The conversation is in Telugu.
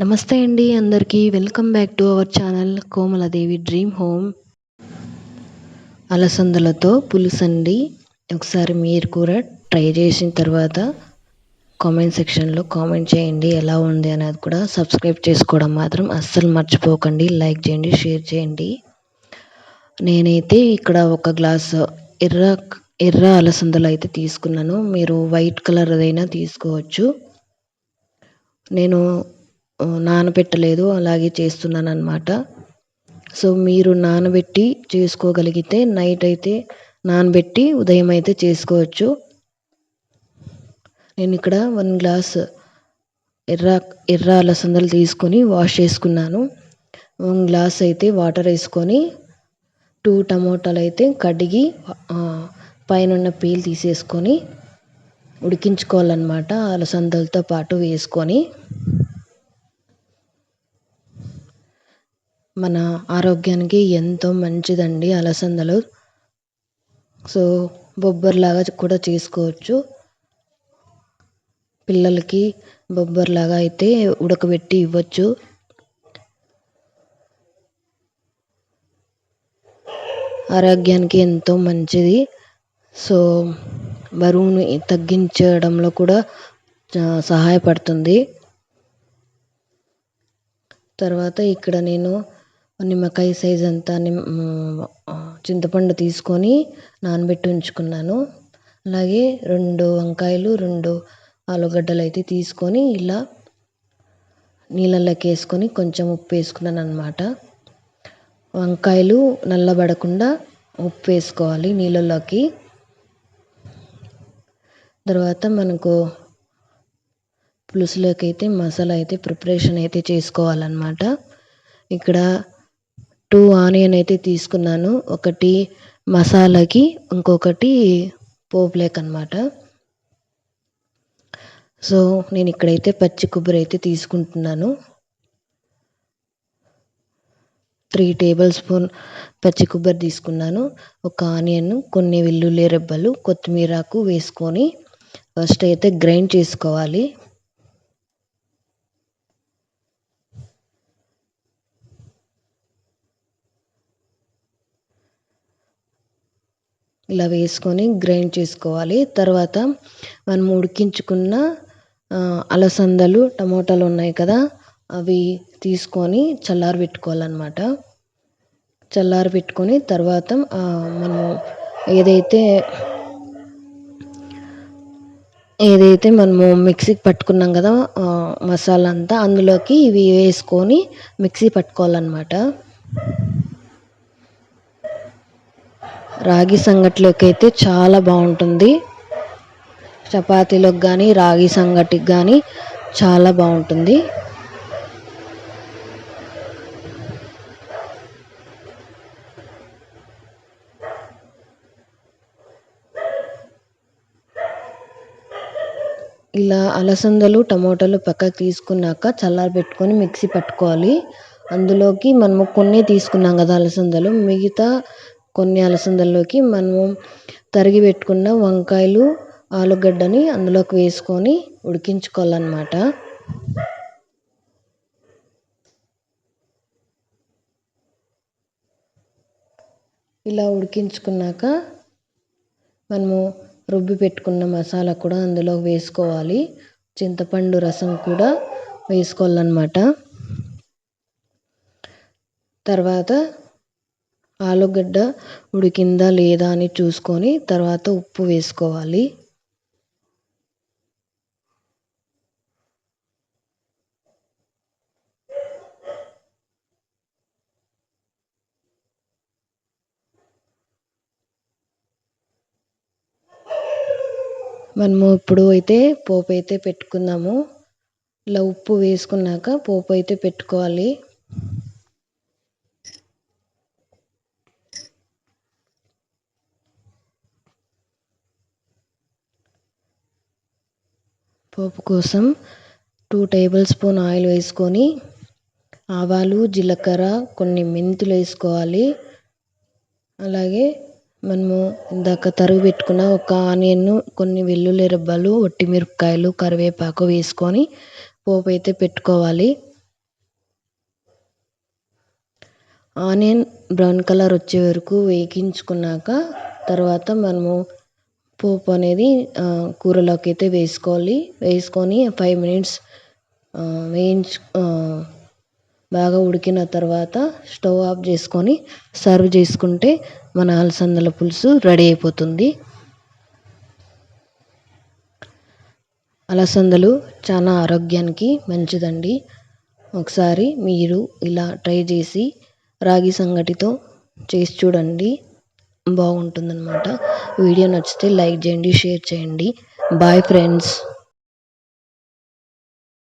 నమస్తే అండి అందరికీ welcome back to our channel Komaladevi dream home. అలసందలతో పులుసండి. ఒకసారి మీరు కూడా ట్రై చేసిన తర్వాత కామెంట్ సెక్షన్లో కామెంట్ చేయండి ఎలా ఉంది అనేది కూడా సబ్స్క్రైబ్ చేసుకోవడం మాత్రం అస్సలు మర్చిపోకండి లైక్ చేయండి షేర్ చేయండి. నేనైతే ఇక్కడ ఒక గ్లాస్ ఎర్ర ఎర్ర అలసందలు అయితే తీసుకున్నాను. మీరు వైట్ కలర్ ఏదైనా తీసుకోవచ్చు. నేను నానబెట్టలేదు అలాగే చేస్తున్నాను అనమాట సో మీరు నానబెట్టి చేసుకోగలిగితే నైట్ అయితే నానబెట్టి ఉదయం అయితే చేసుకోవచ్చు. నేను ఇక్కడ వన్ గ్లాస్ ఎర్ర ఎర్ర అలసందలు తీసుకొని వాష్ చేసుకున్నాను. వన్ గ్లాస్ అయితే వాటర్ వేసుకొని టూ టమోటాలు అయితే కడిగి పైన పీల్ తీసేసుకొని ఉడికించుకోవాలన్నమాట అలసందలతో పాటు వేసుకొని. మన ఆరోగ్యానికి ఎంతో మంచిదండి అలసందలు. సో బొబ్బర్లాగా కూడా చేసుకోవచ్చు. పిల్లలకి బొబ్బర్లాగా అయితే ఉడకబెట్టి ఇవ్వచ్చు. ఆరోగ్యానికి ఎంతో మంచిది. సో బరువును తగ్గించడంలో కూడా సహాయపడుతుంది. తర్వాత ఇక్కడ నేను నిమ్మకాయ సైజ్ అంతా చింతపండు తీసుకొని నానబెట్టి ఉంచుకున్నాను. అలాగే రెండు వంకాయలు రెండు ఆలుగడ్డలు అయితే తీసుకొని ఇలా నీళ్ళలోకి వేసుకొని కొంచెం ఉప్పు వేసుకున్నాను అనమాట వంకాయలు నల్లబడకుండా ఉప్పు వేసుకోవాలి నీళ్ళలోకి తర్వాత మనకు పులుసులోకి అయితే మసాలా అయితే ప్రిపరేషన్ అయితే చేసుకోవాలన్నమాట. ఇక్కడ టూ ఆనియన్ అయితే తీసుకున్నాను. ఒకటి మసాలాకి ఇంకొకటి పోప్లేక్ అనమాట సో నేను ఇక్కడైతే పచ్చి కొబ్బరి అయితే తీసుకుంటున్నాను. త్రీ టేబుల్ స్పూన్ పచ్చి కొబ్బరి తీసుకున్నాను. ఒక ఆనియన్ కొన్ని వెల్లుల్లి రెబ్బలు కొత్తిమీరకు వేసుకొని ఫస్ట్ అయితే గ్రైండ్ చేసుకోవాలి. ఇలా వేసుకొని గ్రైండ్ చేసుకోవాలి. తర్వాత మనం ఉడికించుకున్న అలసందలు టమోటాలు ఉన్నాయి కదా అవి తీసుకొని చల్లారి పెట్టుకోవాలన్నమాట. చల్లారి పెట్టుకొని తర్వాత మనం ఏదైతే ఏదైతే మనము మిక్సీకి పట్టుకున్నాం కదా మసాలా అంతా అందులోకి ఇవి వేసుకొని మిక్సీ పట్టుకోవాలన్నమాట. రాగి సంగటిలోకి అయితే చాలా బాగుంటుంది. చపాతీలోకి కానీ రాగి సంగటికి కానీ చాలా బాగుంటుంది. ఇలా అలసందలు టమోటాలు పక్కకు తీసుకున్నాక చల్లారి పెట్టుకొని మిక్సీ పట్టుకోవాలి. అందులోకి మనము కొన్ని తీసుకున్నాం కదా అలసందలు. మిగతా కొన్ని అలసందల్లోకి మనము తరిగి పెట్టుకున్న వంకాయలు ఆలుగడ్డని అందులోకి వేసుకొని ఉడికించుకోవాలన్నమాట. ఇలా ఉడికించుకున్నాక మనము రుబ్బి పెట్టుకున్న మసాలా కూడా అందులో వేసుకోవాలి. చింతపండు రసం కూడా వేసుకోవాలన్నమాట. తర్వాత ఆలుగడ్డ ఉడికిందా లేదా అని చూసుకొని తర్వాత ఉప్పు వేసుకోవాలి. మనము ఇప్పుడు అయితే పోపు అయితే పెట్టుకుందాము ఇలా ఉప్పు వేసుకున్నాక పోపు అయితే పెట్టుకోవాలి. పోపు కోసం టూ టేబుల్ స్పూన్ ఆయిల్ వేసుకొని ఆవాలు జీలకర్ర కొన్ని మెంతులు వేసుకోవాలి. అలాగే మనము ఇందాక తరుగు పెట్టుకున్న ఒక ఆనియన్ను కొన్ని వెల్లుల్లి రెబ్బలు ఒట్టి మిరపకాయలు కరివేపాకు వేసుకొని పోపు అయితే పెట్టుకోవాలి. ఆనియన్ బ్రౌన్ కలర్ వచ్చే వరకు వేగించుకున్నాక తర్వాత మనము పోపు అనేది కూరలోకి అయితే వేసుకోవాలి. వేసుకొని ఫైవ్ మినిట్స్ వేయించు బాగా ఉడికిన తర్వాత స్టవ్ ఆఫ్ చేసుకొని సర్వ్ చేసుకుంటే మన అలసందల పులుసు రెడీ అయిపోతుంది. అలసందలు చాలా ఆరోగ్యానికి మంచిదండి. ఒకసారి మీరు ఇలా ట్రై చేసి రాగి సంగటితో చేసి చూడండి. బాగుంటుందన్నమాట. వీడియో నచ్చితే లైక్ చేయండి షేర్ చేయండి. Bye friends